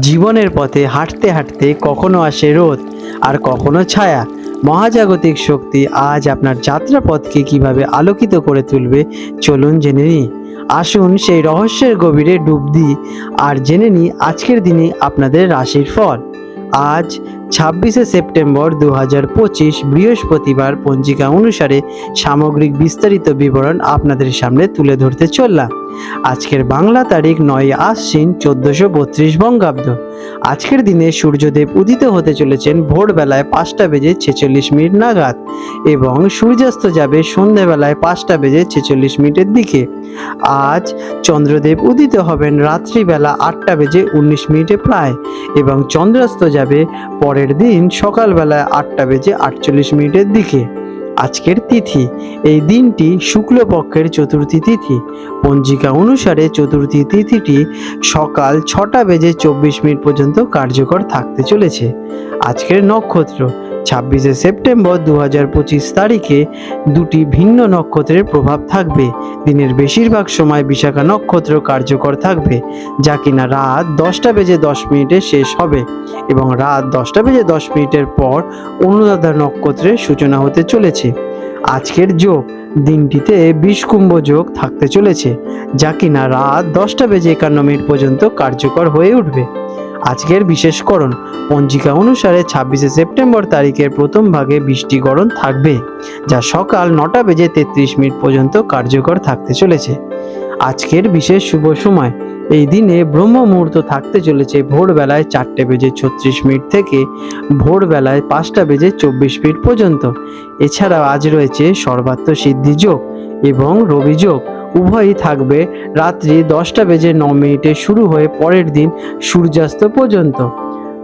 জীবনের পথে হাঁটতে হাঁটতে কখনো আসে রোদ আর কখনো ছায়া। মহাজাগতিক শক্তি আজ আপনার যাত্রাপথকে কীভাবে আলোকিত করে তুলবে, চলুন জেনে নিই। আসুন সেই রহস্যের গভীরে ডুব দিই আর জেনে নিই আজকের দিনে আপনাদের রাশির ফল। আজ ছাব্বিশে সেপ্টেম্বর দু হাজার পঁচিশ বৃহস্পতিবার পঞ্জিকা অনুসারে সামগ্রিক বিস্তারিত বিবরণ আপনাদের সামনে তুলে ধরতে চললাম। আজকের বাংলা তারিখ নয় আশ্বিন চোদ্দোশো বত্রিশ বঙ্গাব্দ। আজকের দিনে সূর্যদেব উদিত হতে চলেছেন ভোরবেলায় পাঁচটা বেজে ছেচল্লিশ মিনিট নাগাদ এবং সূর্যাস্ত যাবে সন্ধ্যেবেলায় পাঁচটা বেজে ছেচল্লিশ মিনিটের দিকে। আজ চন্দ্রদেব উদিত হবেন রাত্রিবেলা আটটা বেজে উনিশ মিনিটে প্রায় এবং চন্দ্রাস্ত যাবে পরের দিন সকালবেলায় আটটা বেজে আটচল্লিশ মিনিটের দিকে। আজকের তিথি, এই দিনটি শুক্লপক্ষের চতুর্থী তিথি। পঞ্জিকা অনুসারে চতুর্থী তিথিটি সকাল ছটা বেজে চব্বিশ মিনিট পর্যন্ত কার্যকর থাকতে চলেছে। আজকের নক্ষত্র ছাব্বিশে সেপ্টেম্বর দু হাজার পঁচিশ তারিখে দুটি ভিন্ন নক্ষত্রের প্রভাব থাকবে। দিনের বেশিরভাগ সময় বিশাখা নক্ষত্র কার্যকর থাকবে, যা কিনা রাত দশটা বেজে দশ মিনিটে শেষ হবে এবং রাত দশটা বেজে দশ মিনিটের পর অনুরাধা নক্ষত্রের সূচনা হতে চলেছে। আজকের যোগ, দিনটিতে বিষকুম্ভ যোগ থাকতে চলেছে, যা কিনা রাত দশটা বেজে একান্ন মিনিট পর্যন্ত কার্যকর হয়ে উঠবে। আজকের বিশেষকরণ পঞ্জিকা অনুসারে ছাব্বিশে সেপ্টেম্বর তারিখের প্রথম ভাগে বৃষ্টিকরণ থাকবে, যা সকাল নটা বেজে তেত্রিশ মিনিট পর্যন্ত কার্যকর থাকতে চলেছে। আজকের বিশেষ শুভ সময়, এই দিনে ব্রহ্ম মুহূর্ত থাকতে চলেছে ভোরবেলায় চারটে বেজে ছত্রিশ মিনিট থেকে ভোরবেলায় পাঁচটা বেজে চব্বিশ মিনিট পর্যন্ত। এছাড়াও আজ রয়েছে সর্বাত্ম সিদ্ধি যোগ এবং রবি যোগ। উভয়ই থাকবে। রাত্রি দশটা বেজে ন মিনিটে শুরু হয়ে পরের দিন সূর্যাস্ত পর্যন্ত।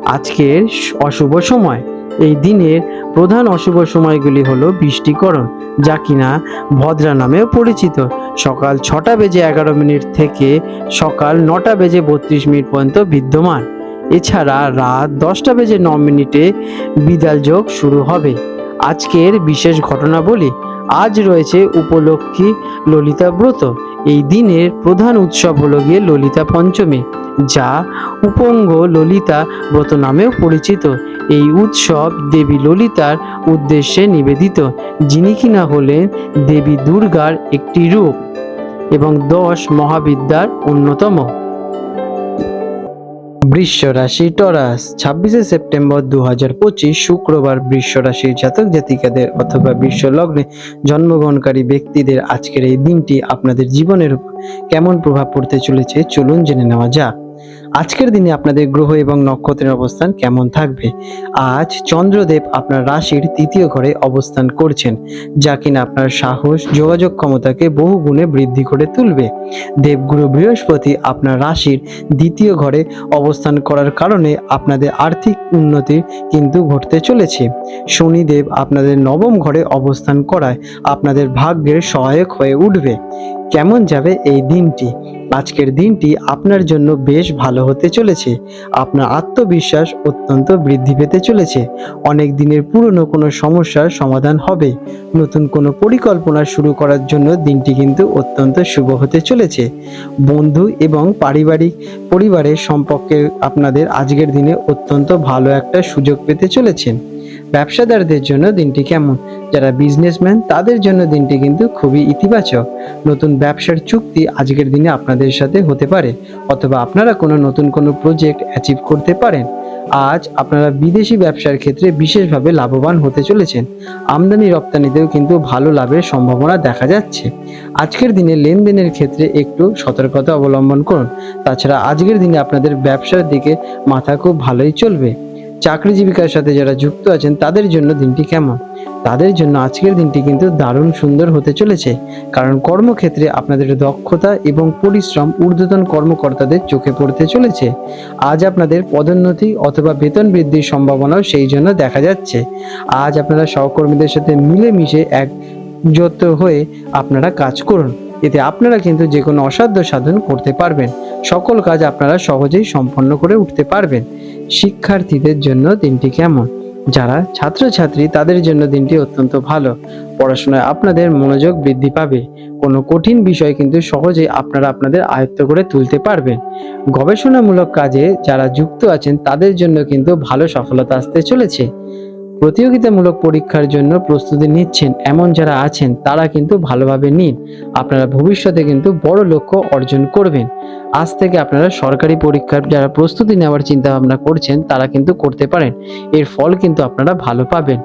আজকের অশুভ সময়। এই দিনের প্রধান অশুভ সময়গুলি হলো বৃষ্টিকরণ, যা কিনা ভদ্রা নামেও পরিচিত। সকাল ছটা বেজে এগারো মিনিট থেকে সকাল নটা বেজে বত্রিশ মিনিট পর্যন্ত বিদ্যমান। এছাড়া রাত দশটা বেজে ন মিনিটে বিদাল যোগ শুরু হবে। আজকের বিশেষ ঘটনা বলি আজ রয়েছে উপলক্ষী ললিতা ব্রত। এই দিনের প্রধান উৎসব হলো গিয়ে ললিতা পঞ্চমী, যা উপঙ্গ ললিতা ব্রত নামেও পরিচিত। এই উৎসব দেবী ললিতার উদ্দেশ্যে নিবেদিত, যিনি কিনা হলেন দেবী দুর্গার একটি রূপ এবং দশ মহাবিদ্যার অন্যতম। বৃষ রাশি টরাস। ছাব্বিশে সেপ্টেম্বর দু হাজার পঁচিশ শুক্রবার বৃষ রাশির জাতক জাতিকাদের অথবা বিশ্ব লগ্নে জন্মগ্রহণকারী ব্যক্তিদের আজকের এই দিনটি আপনাদের জীবনের উপর কেমন প্রভাব পড়তে চলেছে চলুন জেনে নেওয়া যাক। আজকের দিনে আপনাদের গ্রহ এবং নক্ষত্রের অবস্থান কেমন থাকবে? আজ চন্দ্রদেব আপনার রাশির তৃতীয় ঘরে অবস্থান করছেন, যা কিনা আপনার সাহস, যোগাযোগ ক্ষমতাকে বহু গুণে বৃদ্ধি করে তুলবে। দেবগুরু বৃহস্পতি আপনার রাশির দ্বিতীয় ঘরে অবস্থান করার কারণে আপনাদের আর্থিক উন্নতি কিন্তু ঘটতে চলেছে। শনিদেব আপনাদের নবম ঘরে অবস্থান করায় আপনাদের ভাগ্যের সহায়ক হয়ে উঠবে। কেমন যাবে এই দিনটি? আজকের দিনটি আপনার জন্য বেশ ভালো হতে চলেছে। আপনার আত্মবিশ্বাস অত্যন্ত বৃদ্ধি পেতে চলেছে। অনেক দিনের পুরনো কোনো সমস্যার সমাধান হবে। নতুন কোনো পরিকল্পনা শুরু করার জন্য দিনটি কিন্তু অত্যন্ত শুভ হতে চলেছে। বন্ধু এবং পারিবারিক পরিবারের সম্পর্কে আপনাদের আজকের দিনে অত্যন্ত ভালো একটা সুযোগ পেতে চলেছেন ব্যবসাদারদের জন্য দিনটি কেমন? যারা বিজনেসম্যান তাদের জন্য দিনটি কিন্তু খুবই ইতিবাচক। নতুন ব্যবসার চুক্তি আজকের দিনে আপনাদের সাথে হতে পারে, অথবা আপনারা কোনো নতুন কোনো প্রজেক্ট অ্যাচিভ করতে পারেন। আজ আপনারা বিদেশি ব্যবসার ক্ষেত্রে বিশেষভাবে লাভবান হতে চলেছেন। আমদানি রপ্তানিতেও কিন্তু ভালো লাভের সম্ভাবনা দেখা যাচ্ছে। আজকের দিনে লেনদেনের ক্ষেত্রে একটু সতর্কতা অবলম্বন করুন। তাছাড়া আজকের দিনে আপনাদের ব্যবসার দিকে মাথা খুব ভালোই চলবে। চাকরি জীবিকার সাথে যারা যুক্ত আছেন, তাদের জন্য দিনটি কেমন? তাদের জন্য আজকের দিনটি কিন্তু দারুণ সুন্দর হতে চলেছে। কারণ কর্মক্ষেত্রে আপনাদের দক্ষতা এবং পরিশ্রম ঊর্ধ্বতন কর্মকর্তাদের চোখে পড়তে চলেছে। আজ আপনাদের পদোন্নতি অথবা বেতন বৃদ্ধির সম্ভাবনাও সেই জন্য দেখা যাচ্ছে। আজ আপনারা সহকর্মীদের সাথে মিলেমিশে এক একজোট হয়ে আপনারা কাজ করুন। এতে আপনারা কিন্তু যে কোনো অসাধ্য সাধন করতে পারবেন। সকল কাজ আপনারা সহজেই সম্পন্ন করে উঠতে পারবেন। শিক্ষার্থীদের জন্য দিনটি কেমন? যারা ছাত্রছাত্রী, তাদের জন্য দিনটি অত্যন্ত ভালো। পড়াশোনায় আপনাদের মনোযোগ বৃদ্ধি পাবে। কোনো কঠিন বিষয় কিন্তু সহজেই আপনারা আপনাদের আয়ত্ত করে তুলতে পারবেন। গবেষণামূলক কাজে যারা যুক্ত আছেন, তাদের জন্য কিন্তু ভালো সফলতা আসতে চলেছে। প্রতিযোগিতামূলক পরীক্ষার জন্য প্রস্তুতি নিচ্ছেন এমন যারা আছেন, তারা কিন্তু ভালোভাবে নিন। আপনারা ভবিষ্যতে কিন্তু বড় লক্ষ্য অর্জন করবেন। আজ থেকে আপনারা সরকারি পরীক্ষার যারা প্রস্তুতি নেওয়ার চিন্তা ভাবনা করছেন, তারা কিন্তু করতে পারেন। এর ফল কিন্তু আপনারা ভালো পাবেন।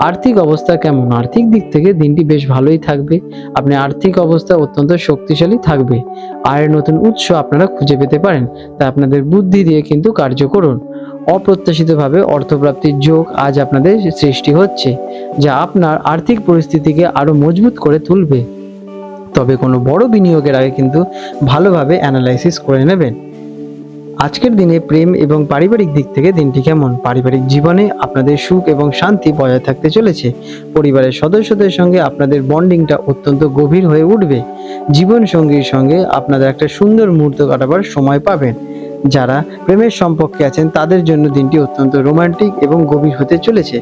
আর্থিক অবস্থা কেমন? আর্থিক দিক থেকে দিনটি বেশ ভালোই থাকবে। আপনি আর্থিক অবস্থা অত্যন্ত শক্তিশালী থাকবে। আয়ের নতুন উৎস আপনারা খুঁজে পেতে পারেন। তা আপনাদের বুদ্ধি দিয়ে কিন্তু কার্য করুন। অপ্রত্যাশিতভাবে অর্থপ্রাপ্তির যোগ আজ আপনাদের সৃষ্টি হচ্ছে, যা আপনার আর্থিক পরিস্থিতিকে আরও মজবুত করে তুলবে। তবে কোনো বড় বিনিয়োগের আগে কিন্তু ভালোভাবে অ্যানালাইসিস করে নেবেন। আজকের দিনে প্রেম এবং পারিবারিক দিক থেকে দিনটি কেমন? পারিবারিক জীবনে আপনাদের সুখ এবং শান্তি বজায় থাকতে চলেছে। পরিবারের সদস্যদের সঙ্গে আপনাদের বন্ডিংটা অত্যন্ত গভীর হয়ে উঠবে। জীবন সঙ্গীর সঙ্গে আপনাদের একটা সুন্দর মুহূর্ত কাটাবার সময় পাবেন। যারা প্রেমের সম্পর্কে আছেন, তাদের জন্য দিনটি অত্যন্ত রোমান্টিক এবং গভীর হতে চলেছে।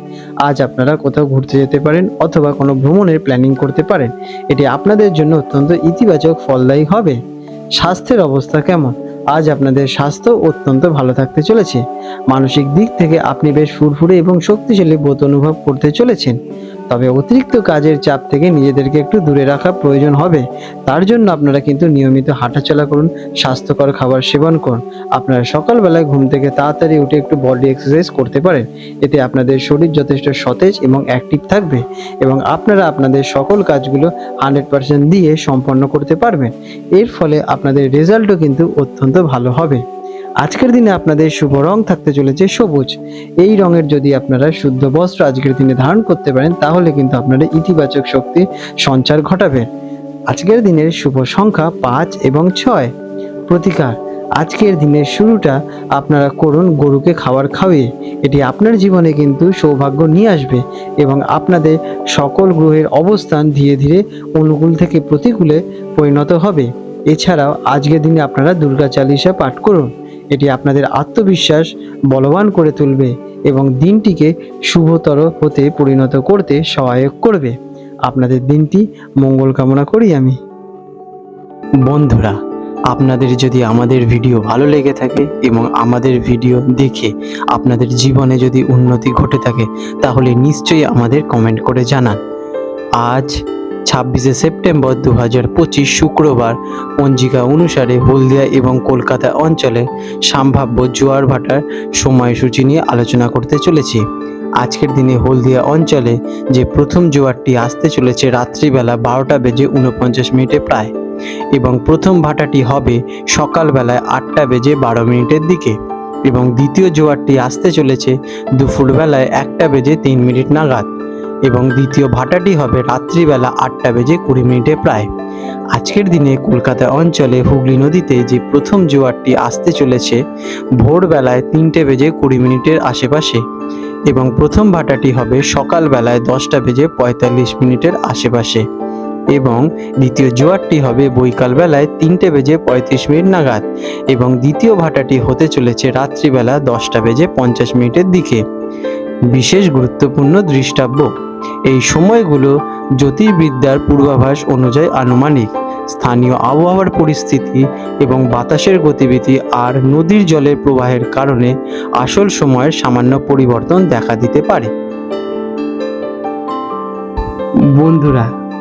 আজ আপনারা কোথাও ঘুরতে যেতে পারেন অথবা কোনো ভ্রমণের প্ল্যানিং করতে পারেন। এটি আপনাদের জন্য অত্যন্ত ইতিবাচক ফলদায়ী হবে। স্বাস্থ্যের অবস্থা কেমন? আজ আপনাদের স্বাস্থ্য অত্যন্ত ভালো থাকতে চলেছে। মানসিক দিক থেকে আপনি বেশ ফুরফুরে এবং শক্তিশালী বোধ অনুভব করতে চলেছেন। তবে অতিরিক্ত কাজের চাপ থেকে নিজেদেরকে একটু দূরে রাখা প্রয়োজন হবে। তার জন্য আপনারা কিন্তু নিয়মিত হাঁটাচলা করুন, স্বাস্থ্যকর খাবার সেবন করুন। আপনারা সকালবেলায় ঘুম থেকে তাড়াতাড়ি উঠে একটু বডি এক্সারসাইজ করতে পারেন। এতে আপনাদের শরীর যথেষ্ট সতেজ এবং অ্যাক্টিভ থাকবে এবং আপনারা আপনাদের সকল কাজগুলো হান্ড্রেড পার্সেন্ট দিয়ে সম্পন্ন করতে পারবেন। এর ফলে আপনাদের রেজাল্টও কিন্তু অত্যন্ত ভালো হবে। আজকের দিনে আপনাদের শুভ রং থাকতে চলেছে সবুজ। এই রঙের যদি আপনারা শুদ্ধ বস্ত্র আজকের দিনে ধারণ করতে পারেন, তাহলে কিন্তু আপনারা ইতিবাচক শক্তি সঞ্চার ঘটাবে। আজকের দিনের শুভ সংখ্যা পাঁচ এবং ছয়। প্রতিকার, আজকের দিনের শুরুটা আপনারা করুন গরুকে খাবার খাওয়িয়ে। এটি আপনার জীবনে কিন্তু সৌভাগ্য নিয়ে আসবে এবং আপনাদের সকল গ্রহের অবস্থান ধীরে ধীরে অনুকূল থেকে প্রতিকূলে পরিণত হবে। এছাড়াও আজকের দিনে আপনারা দুর্গা চালিসা পাঠ করুন। এটি আপনাদের আত্মবিশ্বাস বলবান করে তুলবে এবং দিনটিকে শুভতর হতে পরিণত করতে সহায়ক করবে। আপনাদের দিনটি মঙ্গল কামনা করি আমি। বন্ধুরা, আপনাদের যদি আমাদের ভিডিও ভালো লেগে থাকে এবং আমাদের ভিডিও দেখে আপনাদের জীবনে যদি উন্নতি ঘটে থাকে, তাহলে নিশ্চয়ই আমাদের কমেন্ট করে জানান। আজ ছাব্বিশে সেপ্টেম্বর দু হাজার পঁচিশ শুক্রবার পঞ্জিকা অনুসারে হলদিয়া এবং কলকাতা অঞ্চলে সম্ভাব্য জোয়ার ভাটার সময়সূচি নিয়ে আলোচনা করতে চলেছি। আজকের দিনে হলদিয়া অঞ্চলে যে প্রথম জোয়ারটি আসতে চলেছে রাত্রিবেলা বারোটা বেজে উনপঞ্চাশ মিনিটে প্রায় এবং প্রথম ভাটাটি হবে সকালবেলায় আটটা বেজে বারো মিনিটের দিকে এবং দ্বিতীয় জোয়ারটি আসতে চলেছে দুপুরবেলায় একটা বেজে তিন মিনিট নাগাদ। এবং দ্বিতীয় ভাটাটি হবে রাত্রিবেলা আটটা বেজে কুড়ি মিনিটে প্রায়। আজকের দিনে কলকাতা অঞ্চলে হুগলি নদীতে যে প্রথম জোয়ারটি আসতে চলেছে, ভোরবেলায় তিনটে বেজে কুড়ি মিনিটের আশেপাশে এবং প্রথম ভাটাটি হবে সকালবেলায় দশটা বেজে পঁয়তাল্লিশ মিনিটের আশেপাশে এবং দ্বিতীয় জোয়ারটি হবে বৈকালবেলায় তিনটে বেজে পঁয়ত্রিশ মিনিট নাগাদ এবং দ্বিতীয় ভাটাটি হতে চলেছে রাত্রিবেলা দশটা বেজে পঞ্চাশ মিনিটের দিকে। বিশেষ গুরুত্বপূর্ণ দৃষ্টাব্য। এই সময়গুলো জ্যোতির্বিদ্যার পূর্বাভাস অনুযায়ী আনুমানিক। স্থানীয় আবহাওয়ার পরিস্থিতি এবং বাতাসের গতিবিধি আর নদীর জলের প্রবাহের কারণে আসল সময়ের সামান্য পরিবর্তন দেখা দিতে পারে। বন্ধুরা